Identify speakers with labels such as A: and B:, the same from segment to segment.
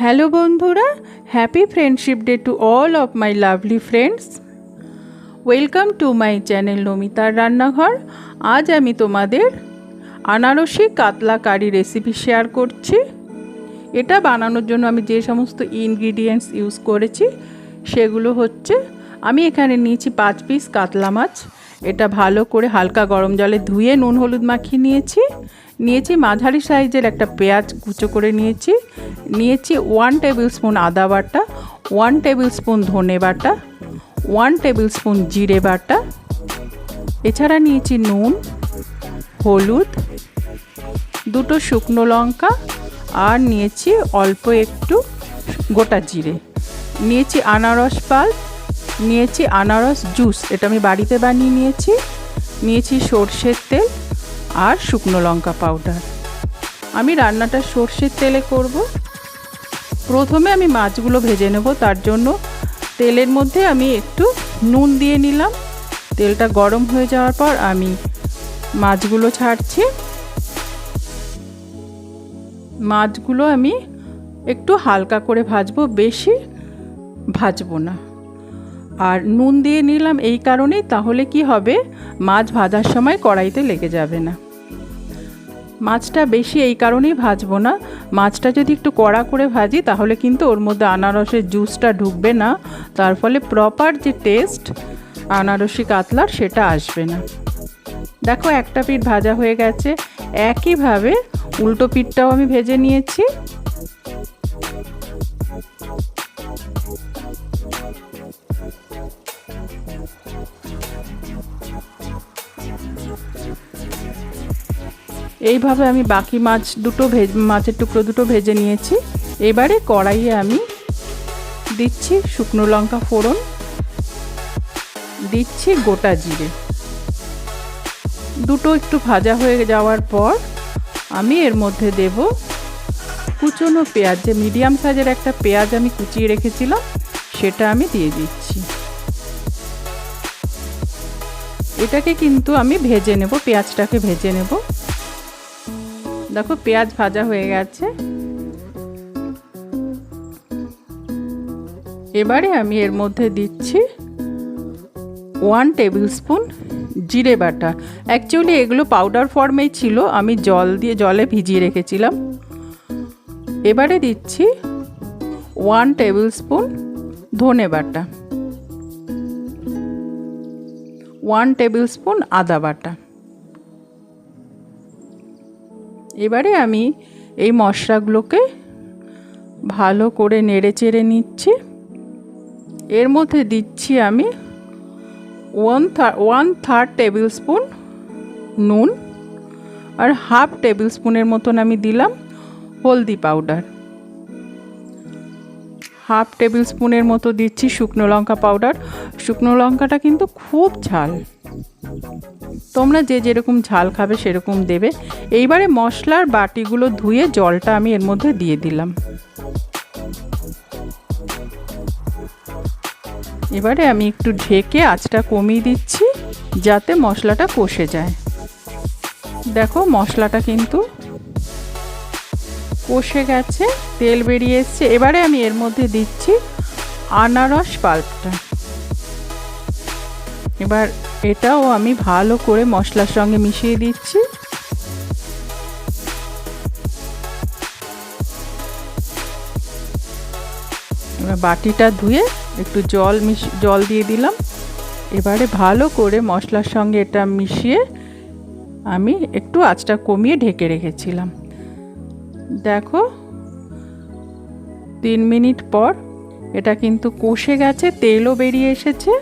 A: Hello বন্ধুরা। Happy friendship day to all of my lovely friends welcome to my channel নমিতার রান্নাঘর আজ আমি তোমাদের আনারসি কাতলা কারি রেসিপি শেয়ার করছি। এটা বানানোর জন্য আমি যে সমস্ত ইনগ্রিডিয়েন্টস ইউজ করেছি, সেগুলো হচ্ছে, আমি এখানে নিয়েছি পাঁচ পিস কাতলা মাছ। এটা ভালো করে হালকা গরম জলে ধুয়ে নুন, হলুদ মাখিয়ে নিয়েছি। নিয়েছি মাঝারি সাইজের একটা পেঁয়াজ কুচো করে নিয়েছি। নিয়েছি ওয়ান টেবিল স্পুন আদা বাটা ওয়ান টেবিল স্পুন ধনে বাটা ওয়ান টেবিল স্পুন জিরে বাটা। এছাড়া নিয়েছি নুন, হলুদ, দুটো শুকনো লঙ্কা, আর নিয়েছি অল্প একটু গোটা জিরে। নিয়েছি আনারস পাল, নিয়েছি আনারস জুস এটা আমি বাড়িতে বানিয়ে নিয়েছি। নিয়েছি সর্ষের তেল আর শুকনো লঙ্কা পাউডার আমি রান্নাটা সর্ষের তেলে করব। প্রথমে আমি মাছগুলো ভেজে নেব, তার জন্য তেলের মধ্যে আমি একটু নুন দিয়ে নিলাম। তেলটা গরম হয়ে যাওয়ার পর আমি মাছগুলো ছাড়ছি। মাছগুলো আমি একটু হালকা করে ভাজবো, বেশি ভাজবো না। আর নুন দিয়ে নিলাম এই কারণেই, তাহলে কি হবে? মাছ ভাজার সময় কড়াইতে লেগে যাবে না। মাছটা বেশি এই কারণেই ভাজবো না। মাছটা যদি একটু কড়া করে ভাজি, তাহলে কিন্তু ওর মধ্যে আনারসের জুসটা ঢুকবে না। তার ফলে প্রপার যে টেস্ট আনারসি কাতলার, সেটা আসবে না। দেখো একটা পিঠ ভাজা হয়ে গেছে। একইভাবে উল্টো পিঠটাও আমি ভেজে নিয়েছি। এইভাবে আমি বাকি মাছ দুটো ভেজ, মাছের টুকরো দুটো ভেজে নিয়েছি। এবারে কড়াইয়ে আমি দিচ্ছি শুকনো লঙ্কা ফোড়ন, দিচ্ছি গোটা জিরে। দুটো একটু ভাজা হয়ে যাওয়ার পর আমি এর মধ্যে দেব কুচনো পেঁয়াজ। যে মিডিয়াম সাইজের একটা পেঁয়াজ আমি কুচিয়ে রেখেছিলাম, সেটা আমি দিয়ে দিচ্ছি। এটাকে কিন্তু আমি ভেজে নেব, পেঁয়াজটাকে ভেজে নেব। দেখো, পেঁয়াজ ভাজা হয়ে গেছে। এবারে আমি এর মধ্যে দিচ্ছি ওয়ান টেবিল স্পুন জিরে বাটা। অ্যাকচুয়ালি এগুলো পাউডার ফর্মেই ছিল, আমি জল দিয়ে জলে ভিজিয়ে রেখেছিলাম। এবারে দিচ্ছি ওয়ান টেবিল স্পুন ধনে বাটা। ওয়ান টেবিল স্পুন আদা বাটা। এবারে আমি এই মশলাগুলোকে ভালো করে নেড়ে চেড়ে নিচ্ছি। এর মধ্যে দিচ্ছি আমি one third one third tablespoon নুন আর হাফ টেবিল স্পুনের মতন আমি দিলাম হলদি পাউডার হাফ টেবিল স্পুনের মতো দিচ্ছি শুকনো লঙ্কা পাউডার শুকনো লঙ্কাটা কিন্তু খুব ঝাল। তোমরা যে যেরকম ঝাল খাবে সেরকম দেবে। এইবারে মশলার বাটিগুলো ধুয়ে জলটা আমি এর মধ্যে দিয়ে দিলাম। এবারে আমি একটু ঢেকে আঁচটা কমিয়ে দিচ্ছি যাতে মশলাটা কষে যায়। দেখো মশলাটা কিন্তু কষে গেছে, তেল বেরিয়ে এসছে। এবারে আমি এর মধ্যে দিচ্ছি আনারস পাল্পটা। এবার এটাও আমি ভালো করে মশলার সঙ্গে মিশিয়ে দিচ্ছি। এবার বাটিটা ধুয়ে একটু জল মিশি, জল দিয়ে দিলাম। এবারে ভালো করে মশলার সঙ্গে এটা মিশিয়ে আমি একটু আঁচটা কমিয়ে ঢেকে রেখেছিলাম। দেখো, তিন মিনিট পর এটা কিন্তু কষে গেছে, তেলও বেরিয়ে এসেছে।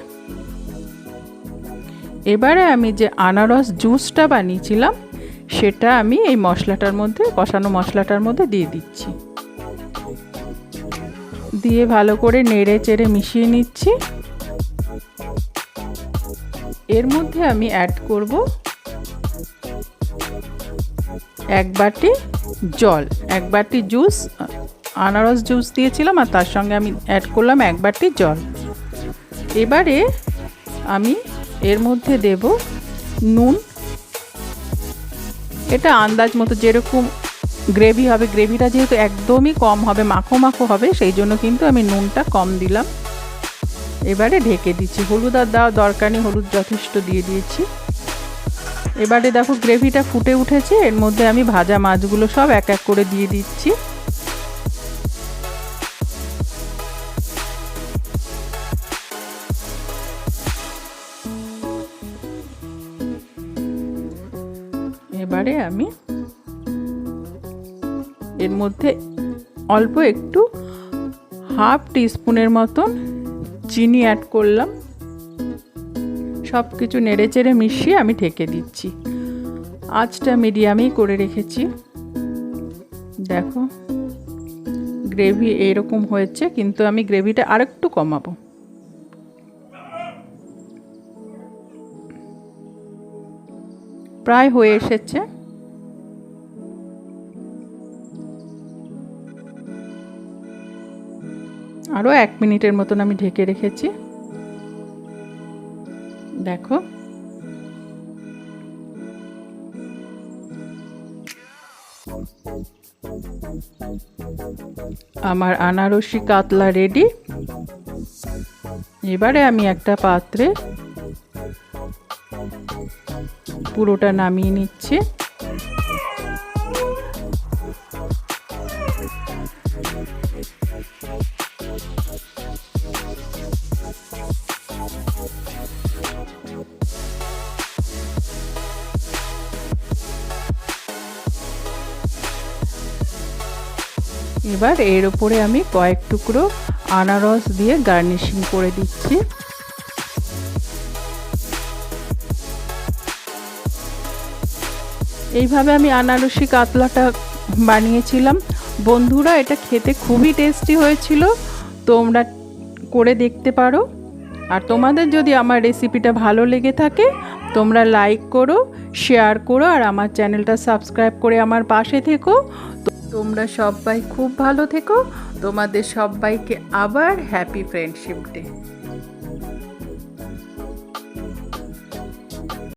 A: এবারে আমি যে আনারস জুসটা বানিয়েছিলাম, সেটা আমি এই মশলাটার মধ্যে, কষানো মশলাটার মধ্যে দিয়ে দিচ্ছি। দিয়ে ভালো করে নেড়ে চেড়ে মিশিয়ে নিচ্ছি। এর মধ্যে আমি অ্যাড করব এক বাটি জল, এক বাটি জুস আনারস জুস দিয়েছিলাম, আর তার সঙ্গে আমি অ্যাড করলাম এক বাটি জল। এবারে আমি এর মধ্যে দেব নুন। এটা আন্দাজ মতো যেরকম গ্রেভি হবে, গ্রেভিটা যেহেতু একদমই কম হবে, মাখো মাখো হবে, সেই জন্য কিন্তু আমি নুনটা কম দিলাম। এবারে ঢেকে দিচ্ছি। হলুদ আর দেওয়া দরকার নেই, হলুদ যথেষ্ট দিয়ে দিয়েছি। এবারে দেখো গ্রেভিটা ফুটে উঠেছে, এর মধ্যে আমি ভাজা মাছগুলো সব এক এক করে দিয়ে দিচ্ছি। এবারে আমি এর মধ্যে অল্প একটু হাফ টিস্পুনের মতন চিনি অ্যাড করলাম। সব কিছু নেড়ে চেড়ে মিশিয়ে আমি ঢেকে দিচ্ছি। আঁচটা মিডিয়ামেই করে রেখেছি। দেখো গ্রেভি এরকম হয়েছে, কিন্তু আমি গ্রেভিটা আরেকটু কমাবো। প্রায় হয়ে এসেছে। আরও এক মিনিটের মতন আমি ঢেকে রেখেছি। দেখো। আমার আনারসি কাতলা রেডি। এবারে আমি একটা পাত্রে পুরোটা নামিয়ে নিচ্ছে। এবার এর উপরে আমি কয়েক টুকরো আনারস দিয়ে গার্নিশিং করে দিচ্ছি। এইভাবে আমি আনারসি কাতলাটা বানিয়েছিলাম। বন্ধুরা, এটা খেতে খুবই টেস্টি হয়েছিল। তোমরা করে দেখতে পারো। আর তোমাদের যদি আমার রেসিপিটা ভালো লেগে থাকে, তোমরা লাইক করো শেয়ার করো, আর আমার চ্যানেলটা সাবস্ক্রাইব করে আমার পাশে থেকো। তোমরা সবাই খুব ভালো থেকো। তোমাদের সবাইকে আবার হ্যাপি ফ্রেন্ডশিপ ডে